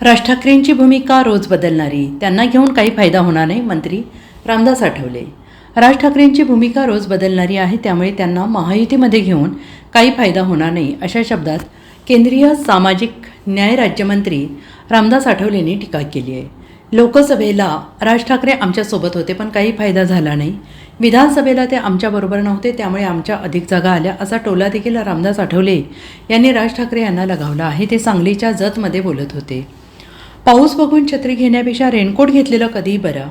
राज ठाकरेंची भूमिका रोज बदलणारी त्यांना घेऊन काही फायदा होणार नाही मंत्री रामदास आठवले. राज ठाकरेंची भूमिका रोज बदलणारी आहे त्यामुळे त्यांना महायुतीमध्ये घेऊन काही फायदा होणार नाही अशा शब्दात केंद्रीय सामाजिक न्याय राज्यमंत्री रामदास आठवलेंनी टीका केली आहे. लोकसभेला राज ठाकरे आमच्यासोबत होते पण काही फायदा झाला नाही. विधानसभेला ते आमच्याबरोबर नव्हते त्यामुळे आमच्या अधिक जागा आल्या असा टोला देखील रामदास आठवले यांनी राज ठाकरे यांना लगावला आहे ते सांगलीच्या जतमध्ये बोलत होते. पाऊस बघून छत्री घेण्यापेक्षा रेनकोट घेतलेलं कधीही बरं.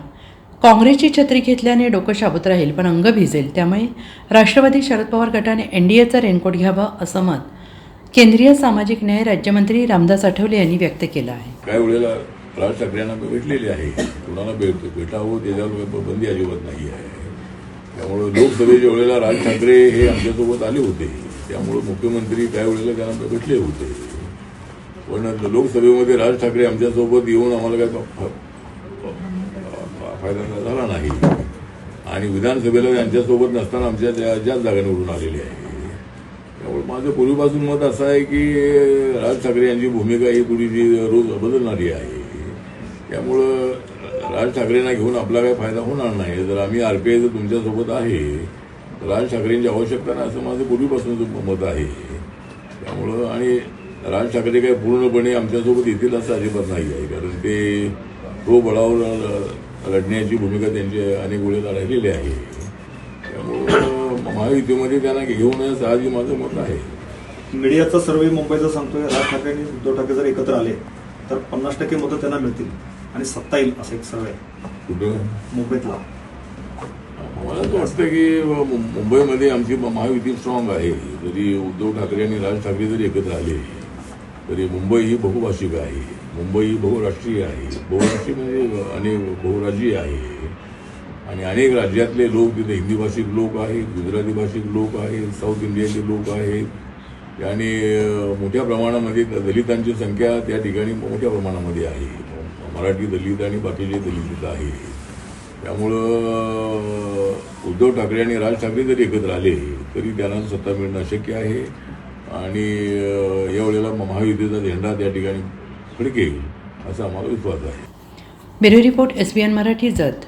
काँग्रेसची छत्री घेतल्याने डोकं शाबूत राहील पण अंग भिजेल. त्यामुळे राष्ट्रवादी शरद पवार गटाने एन डी एचं रेनकोट घ्यावं असं मत केंद्रीय सामाजिक न्याय राज्यमंत्री रामदास आठवले यांनी व्यक्त केलं आहे. काय वेळेला राज ठाकरेंना भेटलेली आहे. कुणाला भेट भेटावं त्याच्यावर बंदी अजिबात नाही आहे त्यामुळं लोकसभेच्या वेळेला राज ठाकरे हे आमच्यासोबत आले होते. त्यामुळं मुख्यमंत्री काही वेळेला त्यांना भेटले होते. पण लोकसभेमध्ये राज ठाकरे आमच्यासोबत येऊन आम्हाला काय फ- फायदा झाला नाही. आणि विधानसभेला यांच्यासोबत नसताना आमच्या त्या ज्याच जागा आलेली आहे. त्यामुळे माझं पूर्वीपासून मत असं आहे की राज ठाकरे यांची भूमिका ही थोडीशी रोज बदलणारी आहे. त्यामुळं राज ठाकरेंना घेऊन आपला काही फायदा होणार नाही. जर आम्ही आरपीआय जर तुमच्यासोबत आहे राज ठाकरेंची आवश्यकता नाही असं माझं पूर्वीपासूनचं मत आहे. त्यामुळं आणि राज ठाकरे काही पूर्णपणे आमच्यासोबत येतील असं अजिबात नाही आहे. कारण ते तो बळावर लढण्याची भूमिका त्यांची अनेक वेळेला राहिलेली आहे. त्यामुळं महायुतीमध्ये त्यांना घेऊन येणं साहजिक माझं मत आहे. मीडियाचा सर्वे मुंबईचा सांगतोय राज ठाकरे आणि उद्धव ठाकरे जर एकत्र आले तर पन्नास टक्के मतं त्यांना मिळतील आणि सत्ता येईल असं एक सर्वे कुठं? मुंबईतला. मला असं वाटतं की मुंबईमध्ये आमची महायुती स्ट्रॉंग आहे. जरी उद्धव ठाकरे आणि राज ठाकरे जरी एकत्र आले तरी मुंबई ही बहुभाषिक आहे. मुंबई ही बहुराष्ट्रीय आहे. बहुराष्ट्रीय म्हणजे अनेक बहुराज्यीय आहे. आणि अनेक राज्यातले लोक तिथे हिंदी भाषिक लोक आहेत गुजराती भाषिक लोक आहेत साऊथ इंडियनचे लोक आहेत. आणि मोठ्या प्रमाणामध्ये दलितांची संख्या त्या ठिकाणी मोठ्या प्रमाणामध्ये आहे. मराठी दलित आणि बाकीचे दलित तिथं आहे. त्यामुळं उद्धव ठाकरे आणि राज ठाकरे जरी एकत्र आले तरी त्यांना सत्ता मिळणं अशक्य आहे. आणि यावेळेला महायुतीचा झेंडा त्या ठिकाणी फडकेल असा आम्हाला विश्वास आहे. Bureau report S B N Marathi Jat.